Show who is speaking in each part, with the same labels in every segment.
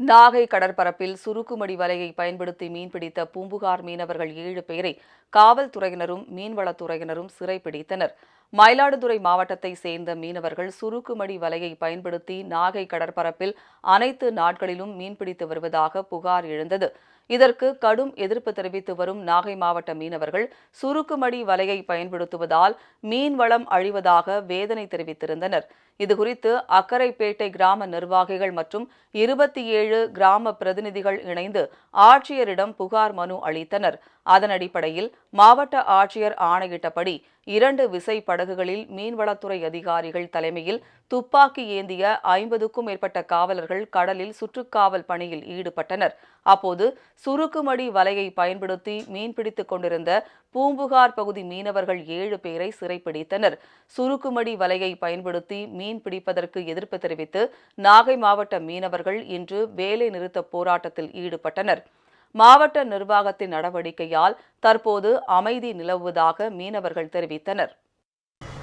Speaker 1: நாகை கடற்பரப்பில் சுருக்குமடி வலையை பயன்படுத்தி மீன்பிடித்த பூம்புகார் மீனவர்கள் ஏழு பேரை காவல்துறையினரும் மீன்வளத்துறையினரும் சிறைப்பிடித்தனர் மயிலாடுதுறை மாவட்டத்தை சேர்ந்த மீனவர்கள் சுருக்குமடி வலையை பயன்படுத்தி நாகை கடற்பரப்பில் அனைத்து நாட்களிலும் மீன்பிடித்து வருவதாக புகார் எழுந்தது. இதற்கு கடும் எதிர்ப்பு தெரிவித்து வரும் நாகை மாவட்ட மீனவர்கள் சுருக்குமடி வலையை பயன்படுத்துவதால் மீன்வளம் அழிவதாக வேதனை தெரிவித்திருந்தனர். இதுகுறித்து அக்கரைப்பேட்டை கிராம நிர்வாகிகள் மற்றும் இருபத்தி ஏழு கிராம பிரதிநிதிகள் இணைந்து ஆட்சியரிடம் புகார் மனு அளித்தனர். அதன் அடிப்படையில் மாவட்ட ஆட்சியர் ஆணையிட்டபடி இரண்டு விசை படகுகளில் மீன்வளத்துறை அதிகாரிகள் தலைமையில் துப்பாக்கி ஏந்திய ஐம்பதுக்கும் மேற்பட்ட காவலர்கள் கடலில் சுற்றுக்காவல் பணியில் ஈடுபட்டனர். அப்போது சுருக்குமடி வலையை பயன்படுத்தி மீன்பிடித்துக் கொண்டிருந்த பூம்புகார் பகுதி மீனவர்கள் ஏழு பேரை சிறைப்பிடித்தனர். சுருக்குமடி வலையை பயன்படுத்தி மீன் பிடிப்பதற்கு எதிர்ப்பு தெரிவித்து நாகை மாவட்ட மீனவர்கள் இன்று வேலை நிறுத்த போராட்டத்தில் ஈடுபட்டனர். மாவட்ட நிர்வாகத்தின் நடவடிக்கையால் தற்போது அமைதி நிலவுவதாக மீனவர்கள் தெரிவித்தனர்.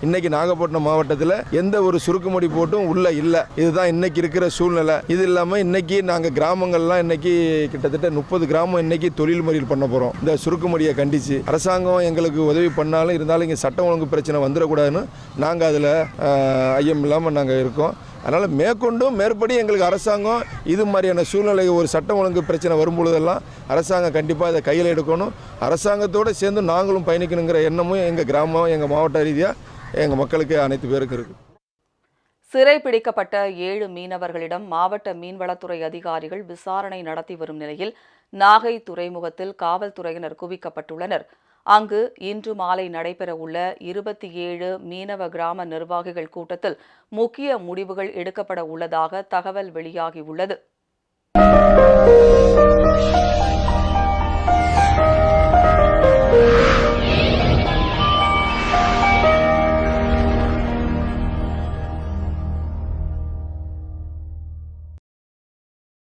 Speaker 2: இன்னைக்கு நாகப்பட்டினம் மாவட்டத்தில் எந்த ஒரு சுருக்குமடி போட்டும் உள்ள இல்லை. இதுதான் இன்னைக்கு இருக்கிற சூழ்நிலை. இது இல்லாமல் இன்னைக்கு நாங்கள் கிராமங்கள்லாம் இன்னைக்கு கிட்டத்தட்ட முப்பது கிராமம் இன்னைக்கு தொழில் முறையில் பண்ண போகிறோம் இந்த சுருக்குமடியை கண்டிச்சு அரசாங்கம் எங்களுக்கு உதவி பண்ணாலும் இருந்தாலும் இங்கே சட்டம் ஒழுங்கு பிரச்சனை வந்துடக்கூடாதுன்னு நாங்கள் அதில் ஐயம் இல்லாமல் நாங்கள் இருக்கோம். அதனால் மேற்கொண்டும் மேற்படி எங்களுக்கு அரசாங்கம் இது மாதிரியான சூழ்நிலை ஒரு சட்டம் ஒழுங்கு பிரச்சனை வரும்பொழுதெல்லாம் அரசாங்கம் கண்டிப்பாக இதை கையில் எடுக்கணும். அரசாங்கத்தோடு சேர்ந்து நாங்களும் பயணிக்கணுங்கிற எண்ணமும் எங்கள் கிராமம் எங்கள் மாவட்ட ரீதியாக எங்கள் மக்களுக்கு அனைத்து பேருக்கும் இருக்குது
Speaker 1: சிறைப்பிடிக்கப்பட்ட ஏழு மீனவர்களிடம் மாவட்ட மீன்வளத்துறை அதிகாரிகள் விசாரணை நடத்தி வரும் நிலையில் நாகை துறைமுகத்தில் காவல்துறையினர் குவிக்கப்பட்டுள்ளனர். அங்கு இன்று மாலை நடைபெறவுள்ள இருபத்தி ஏழு மீனவ கிராம நிர்வாகிகள் கூட்டத்தில் முக்கிய முடிவுகள் எடுக்கப்பட உள்ளதாக தகவல் வெளியாகியுள்ளது